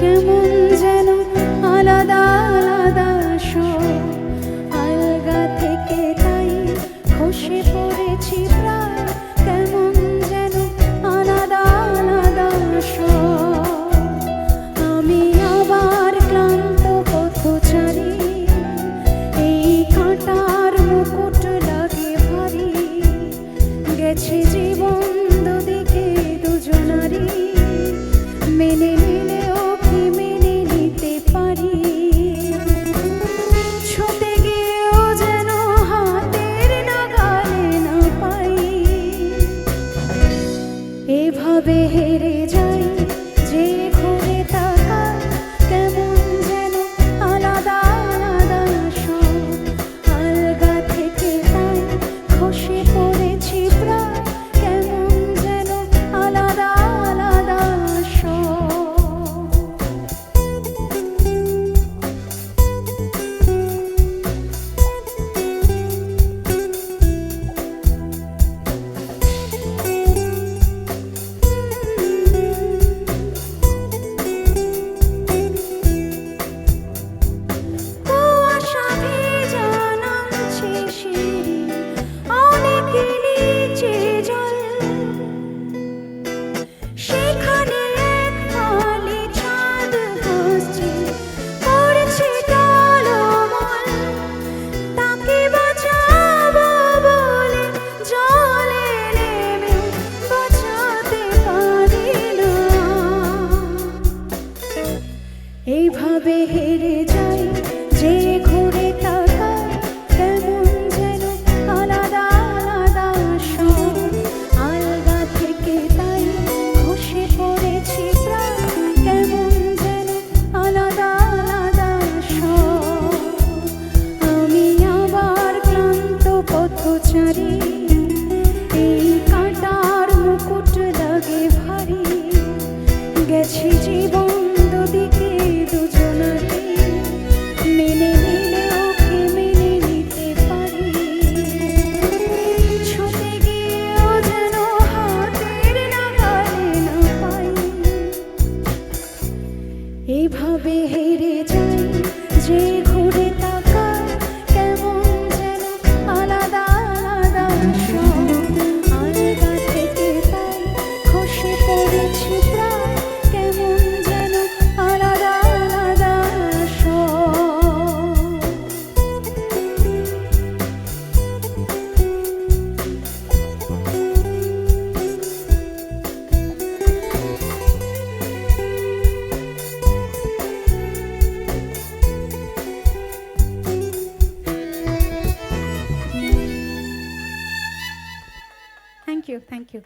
যেমন যেন আলাদা আলাদা সব থেকে তাই খসে পড়েছি কেমন যেন আলাদা আলাদা সব আমি আবার ক্লান্ত পথচারী এই কাঁটার মুকুট লাগে ভারী। গেছে এভাবে হেরে যাই। এইভাবে হেরে যাই, যে ঘুরে যেন আলাদা আলাদা থেকে তাই কেমন যেন আলাদা আলাদা আমি আবার পথচারী, এই কাঁটার মুকুট লাগে ভারী। গেছে জীবন এইভাবে হেরে যাই যে you, thank you.